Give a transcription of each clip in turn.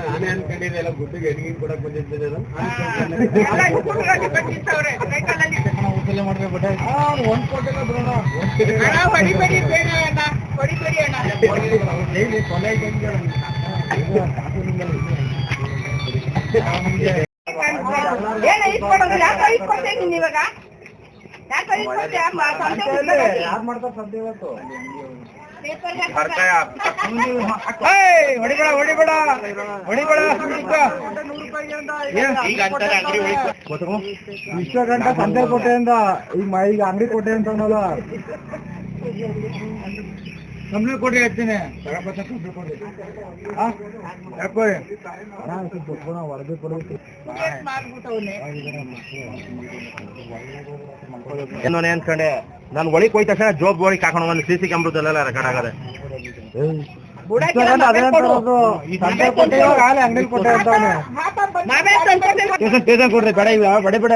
ನಾನೇ ಅನ್ಕೊಂಡಿದ್ದೆ ಎಲ್ಲ ಗುಡ್ಡಿಗೆ ಹೆಣ್ಣಿಗೆ ಕೊಡಕ್ ಒಂದ್ ಇದ್ದೀನಿ ಇವಾಗ. ಯಾಕೆ ಗಂಟ ಸಂತೆ ಕೋಟೆಯಿಂದ ಈಗ ಅಂಗಡಿ ಕೋಟೆ ಅಂತ? ಅನ್ನೋಲ್ಲ ಕಂಪ್ನಿ ಕೊಡಿ ಹೇಳ್ತೀನಿ. ಕಂಪ್ನಿ ಕೊಡಿ. ಯಾಕೋ? ವರದಿ ಕೊಡಬೇಕು ಏನೋ ಅನ್ಕೊಂಡೆ. ನಾನು ಒಳಗೆ ಹೋಯ್ತ ತಕ್ಷಣ ಜೋಬ್ ಒಳಗೆ ಹಾಕೊಂಡು ಒಂದು ಸಿ ಸಿ ಕ್ಯಾಮ್ರದಲ್ಲೆಲ್ಲ ರೆಕಾರ್ಡ್ ಆಗದೆ. ಕೊಡ್ರಿ ಬೇಡ ಇವ ಬೇಡ ಬೇಡ.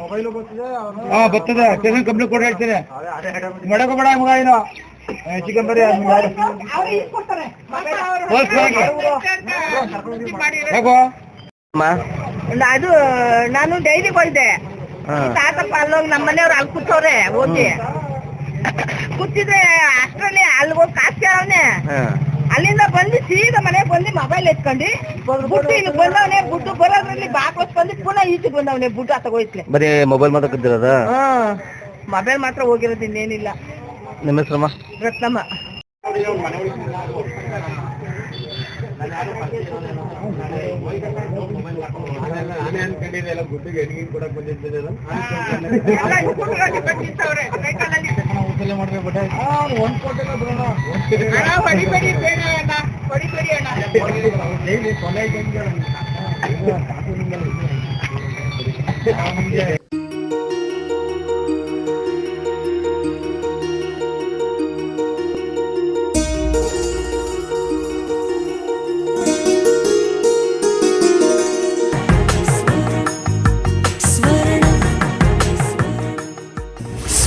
ಮೊಬೈಲ್ ಬರ್ತಿದೆ ಹಾ ಬರ್ತದೆ. ಸ್ಟೇಷನ್ ಕಂಪ್ನಿ ಕೊಡಿ ಹೇಳ್ತೀನಿ. ಮಾಡಕ್ಕೆ ಬೇಡ ಮಗ ಏನು ಚಿಕನ್ ಬರೀ ಅದು ನಾನು ಡೈರಿಗೆ ಬಂದೆ ತಾತಪ್ಪ ಅಲ್ಲೋಗಿ ನಮ್ಮ ಮನೆಯವ್ರು ಅಲ್ಲಿ ಕೂತವ್ರೆ ಓದಿ. ಕೂತಿದ್ರೆ ಅಷ್ಟರಲ್ಲಿ ಅಲ್ಲಿ ಹೋಗಿ ಕಾಸು ಕೇಳವ್ನೆ ಅಲ್ಲಿಂದ ಬಂದು ಸೀದಾ ಮನೆಗೆ ಬಂದು ಮೊಬೈಲ್ ಎತ್ಕೊಂಡು ಬುಟ್ಟು ಇಲ್ಲಿ ಬಂದವನೆ. ಬುಟ್ಟು ಬರೋದ್ರಲ್ಲಿ ಬಾಕ್ಲಸ್ ಬಂದು ಪುನಃ ಈಚೆಗೆ ಬಂದವನೆ. ಬುಟ್ಟು ಹೋಯ್ತಲೆ ಬರೀ ಮೊಬೈಲ್ ಮಾತ್ರ ಹ್ಮ್ ಮೊಬೈಲ್ ಮಾತ್ರ ಹೋಗಿರೋದು ಇನ್ನೇನಿಲ್ಲ. ನಿಮ್ಮ ಹೆಸರಮ್ಮ ರತ್ನಮ್ಮ. ನಾನೇ